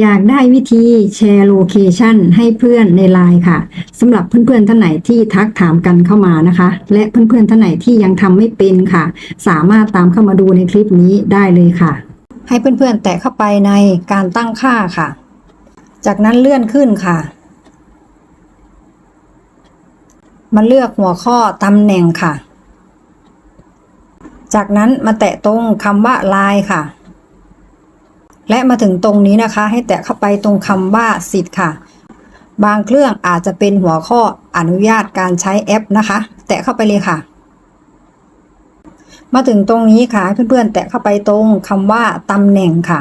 อยากได้วิธีแชร์โลเคชันให้เพื่อนในไลน์ค่ะสำหรับเพื่อนๆท่านไหนที่ทักถามกันเข้ามานะคะ และเพื่อนๆท่านไหนที่ยังทำไม่เป็นค่ะ สามารถตามเข้ามาดูในคลิปนี้ได้เลยค่ะ ให้เพื่อนๆแตะเข้าไปในการตั้งค่าค่ะ จากนั้นเลื่อนขึ้นค่ะ มาเลือกหัวข้อตำแหน่งค่ะ จากนั้นมาแตะตรงคำว่าไลน์ค่ะ และมาถึงตรงนี้นะคะ ให้แตะเข้าไปตรงคำว่าสิทธิ์ค่ะ บางเครื่องอาจจะเป็นหัวข้ออนุญาตการใช้แอปนะคะ แตะเข้าไปเลยค่ะ มาถึงตรงนี้ค่ะเพื่อนๆแตะเข้าไปตรงคำว่าตำแหน่งค่ะ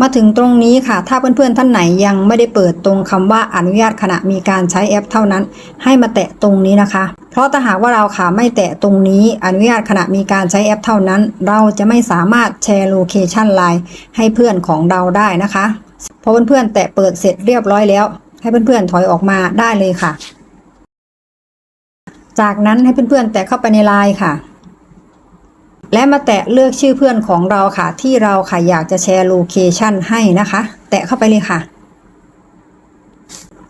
มาถึงตรงนี้ค่ะ ถ้าเพื่อนๆท่านไหนยังไม่ได้เปิดตรงคำว่าอนุญาตขณะมีการใช้แอป เท่านั้น ให้มาแตะตรงนี้นะคะ เพราะถ้าหากว่าเราค่ะไม่แตะตรงนี้อนุญาตขณะมีการใช้แอปเท่านั้น เราจะไม่สามารถแชร์โลเคชันไลน์ให้เพื่อนของเราได้นะคะพอเพื่อนๆแตะเปิดเสร็จเรียบร้อยแล้ว ให้เพื่อนๆถอยออกมาได้เลยค่ะ จากนั้นให้เพื่อนๆแตะเข้าไปในไลน์ค่ะและมาแตะเลือกชื่อเพื่อนของเราค่ะ ที่เราค่ะอยากจะแชร์โลเคชันให้นะคะ แตะเข้าไปเลยค่ะ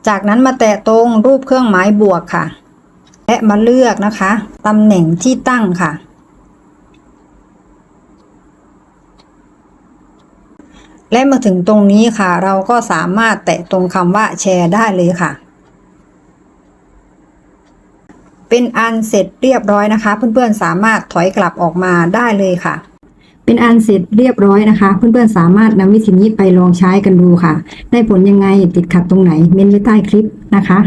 จากนั้นมาแตะตรงรูปเครื่องหมายบวกค่ะ และมาเลือกนะคะตำแหน่งที่ตั้งค่ะ และมาถึงตรงนี้ค่ะ เราก็สามารถแตะตรงคำว่าแชร์ได้เลยค่ะ เป็นอันเสร็จเรียบร้อยนะคะ เพื่อนๆสามารถถอยกลับออกมาได้เลยค่ะเป็นอันเสร็จเรียบร้อยนะคะ เพื่อนๆสามารถนำวิธีนี้ไปลองใช้กันดูค่ะ ได้ผลยังไงติดขัดตรงไหนเม้นไว้ใต้คลิปนะคะ